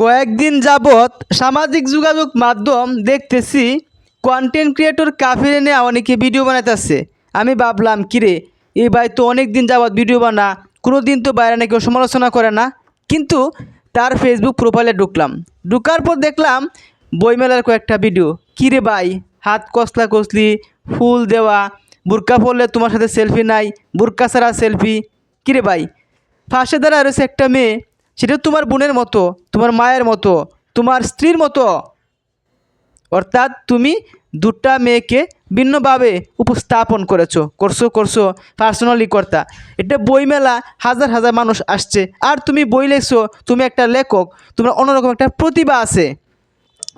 কয়েকদিন যাবৎ সামাজিক যোগাযোগ মাধ্যম দেখতেছি কন্টেন্ট ক্রিয়েটর কাফির এনে অনেকে ভিডিও বানাইতেছে। আমি ভাবলাম, কিরে এই ভাই তো অনেক দিন যাবৎ ভিডিও বানা কোনো দিন তো বাইরে নাকি সমালোচনা করে না। কিন্তু তার ফেসবুক প্রোফাইলে ঢুকলাম। ঢুকার পর দেখলাম, বইমেলার কয়েকটা ভিডিও কিরে ভাই, হাত কসলা কসলি, ফুল দেওয়া, বুরকা পরলে তোমার সাথে সেলফি নাই, বুরকা ছাড়া সেলফি কিরে ভাই পাশে দাঁড়া রয়েছে একটা মেয়ে সেটা তোমার বোনের মতো, তোমার মায়ের মতো, তোমার স্ত্রীর মতো। অর্থাৎ তুমি দুটা মেয়েকে ভিন্নভাবে উপস্থাপন করেছ, করছ করছ পার্সোনালি কর্তা। এটা বইমেলা হাজার হাজার মানুষ আসছে। আর তুমি বই লেখছো, তুমি একটা লেখক, তোমার অন্যরকম একটা প্রতিভা আছে।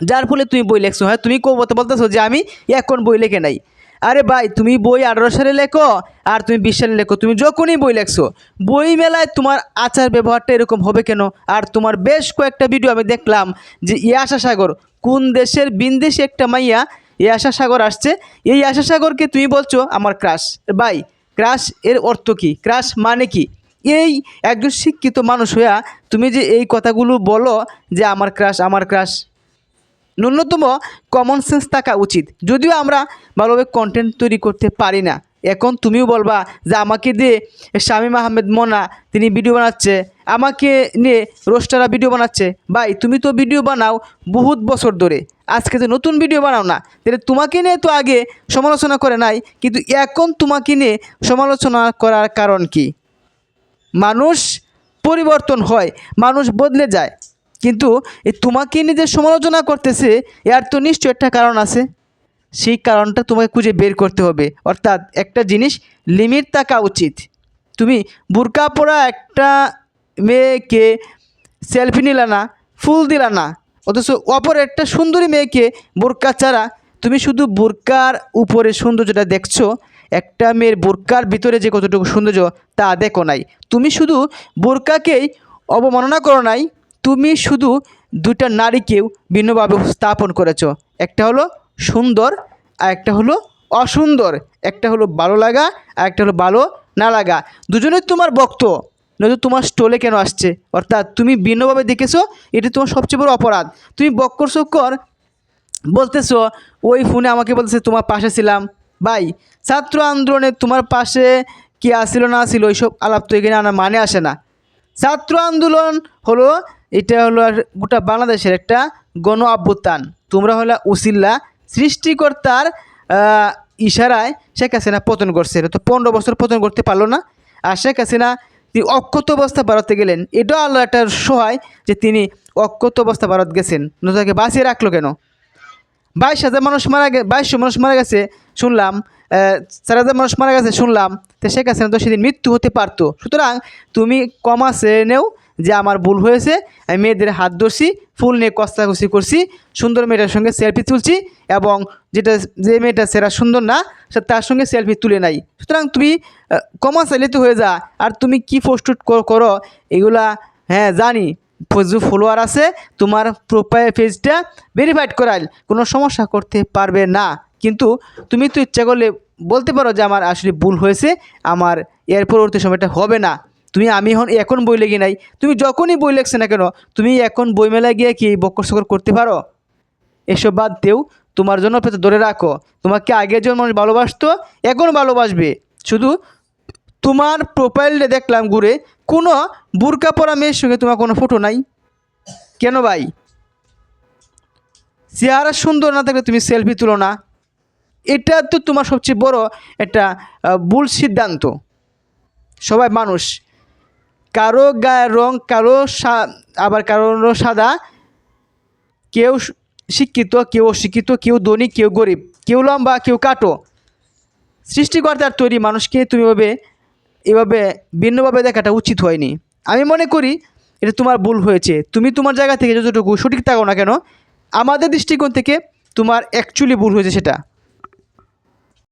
যার ফলে তুমি বই লেখছো। হ্যাঁ তুমি কেউ বলতেছো যে আমি এখন বই লেখে নাই। আরে ভাই, তুমি বই আঠারো সালে লেখো আর তুমি বিশ সালে লেখো। তুমি যখনই বই লেখছো বই মেলায় তোমার আচার ব্যবহারটা এরকম হবে কেন? আর তোমার বেশ কয়েকটা ভিডিও আমি দেখলাম যে ইয়াশা সাগর, কোন দেশের বিনদেশে একটা মাইয়া ইয়াশা সাগর আসছে। এই আশা সাগরকে তুমি বলছো, আমার ক্রাশ। ভাই, ক্রাশ এর অর্থ কী? ক্রাশ মানে কি? এই একজন শিক্ষিত মানুষ হইয়া তুমি যে এই কথাগুলো বলো যে আমার ক্রাশ আমার ক্রাশ। ন্যূনতম কমন সেন্স থাকা উচিত। যদিও আমরা ভালোভাবে কন্টেন্ট তৈরি করতে পারি না। এখন তুমিও বলবা যে আমাকে দিয়ে শামীম আহমেদ মোনা, তিনি ভিডিও বানাচ্ছে, আমাকে নিয়ে রোস্টাররা ভিডিও বানাচ্ছে। ভাই, তুমি তো ভিডিও বানাও বহুত বছর ধরে। আজকে তো নতুন ভিডিও বানাও না, তাহলে তোমাকে নিয়ে তো আগে সমালোচনা করে নাই, কিন্তু এখন তোমাকে নিয়ে সমালোচনা করার কারণ কি? মানুষ পরিবর্তন হয়, মানুষ বদলে যায়। কিন্তু এই তোমাকে নিজের সমালোচনা করতেছে, এর তো নিশ্চয় একটা কারণ আছে। সেই কারণটা তোমাকে খুঁজে বের করতে হবে। অর্থাৎ একটা জিনিস লিমিট থাকা উচিত। তুমি বুরকা পরা একটা মেয়েকে সেলফি নিলা না, ফুল দিলা না, অথচ অপর একটা সুন্দরী মেয়েকে বোরকা ছাড়া তুমি শুধু বোরকার উপরে সৌন্দর্যটা দেখছ, একটা মেয়ের বোরকার ভিতরে যে কতটুকু সৌন্দর্য তা দেখো নাই। তুমি শুধু বোরকাকেই অবমাননা করো নাই তুমি শুধু দুটা নারীকেও ভিন্নভাবে স্থাপন করেছ। একটা হলো সুন্দর আর একটা হলো অসুন্দর। একটা হলো ভালো লাগা আর একটা হলো ভালো না লাগা। দুজনেই তোমার বক্ত নয়তো তোমার স্টলে কেন আসছে? অর্থাৎ তুমি ভিন্নভাবে দেখেছ, এটা তোমার সবচেয়ে বড় অপরাধ। তুমি বক্কর কর বলতেছো, ওই ফোনে আমাকে বলতেছে তোমার পাশে ছিলাম। ভাই, ছাত্র আন্দোলনে তোমার পাশে কি আসিল না আসিল ওইসব আলাপ তো এখানে আনা মানে আসে না। ছাত্র আন্দোলন হলো, এটা হলো গোটা বাংলাদেশের একটা গণ অভ্যুত্থান। তোমরা হলো উসিল্লা সৃষ্টিকর্তার ইশারায় শেখ হাসিনা পতন করছে। তো পনেরো বছর পতন করতে পারল না। আর শেখ হাসিনা তিনি অক্ষত অবস্থা ভারতে গেলেন। এটাও আল্লাহ একটা সহায় যে তিনি অক্ষত অবস্থা ভারত গেছেন। নতুনকে বাঁচিয়ে রাখল কেন? বাইশ হাজার মানুষ মারা গে বাইশশো মানুষ মারা গেছে, শুনলাম। চার হাজার মানুষ মারা গেছে, শুনলাম। তো শেখ হাসিনা তো সেদিন মৃত্যু হতে পারতো। সুতরাং তুমি কমা সেরে নেও যে আমার ভুল হয়েছে, আমি মেয়েদের হাত ধরছি, ফুল নিয়ে কস্তাকষি করছি, সুন্দর মেয়েটার সঙ্গে সেলফি তুলছি এবং যেটা, যে মেয়েটা সেরা সুন্দর না, সে তার সঙ্গে সেলফি তুলে নাই। সুতরাং তুমি কমা চাইলে তো হয়ে যা। আর তুমি কি পোস্ট করো, এগুলা হ্যাঁ জানি। ফেসবুক ফলোয়ার আছে, তোমার প্রোফাইল পেজটা ভেরিফাইড করাইল, কোনো সমস্যা করতে পারবে না। কিন্তু তুমি তো ইচ্ছা করলে বলতে পারো যে আমার আসলে ভুল হয়েছে, আমার এর পরবর্তী সময়টা হবে না। তুমি, আমি এখন এখন বই লেগে নাই। তুমি যখনই বই লেখছে না কেন, তুমি এখন বইমেলায় গিয়ে কি বকর সকর করতে পারো? এসব বাদ দেও, তোমার জন্য পেতে ধরে রাখো। তোমাকে আগে যেমন মানুষ ভালোবাসতো, এখন ভালোবাসবে। শুধু তোমার প্রোফাইলে দেখলাম ঘুরে, কোনো বুরকা পরা মেয়ের সঙ্গে তোমার কোনো ফটো নাই। কেন ভাই? চেহারা সুন্দর না থাকলে তুমি সেলফি তুলো না। এটা তো তোমার সবচেয়ে বড় একটা ভুল সিদ্ধান্ত। সবাই মানুষ। কারও গায়ের রং কারও আবার কারও সাদা। কেউ শিক্ষিত, কেউ অশিক্ষিত, কেউ ধনী, কেউ গরিব, কেউ লম্বা, কেউ কাটো। সৃষ্টিকর্তার তৈরি মানুষকে তুমি এভাবে এভাবে ভিন্নভাবে দেখাটা উচিত হয়নি। আমি মনে করি এটা তোমার ভুল হয়েছে। তুমি তোমার জায়গা থেকে যতটুকু সঠিক থাকো না কেন, আমাদের দৃষ্টিকোণ থেকে তোমার অ্যাকচুয়ালি ভুল হয়েছে সেটা।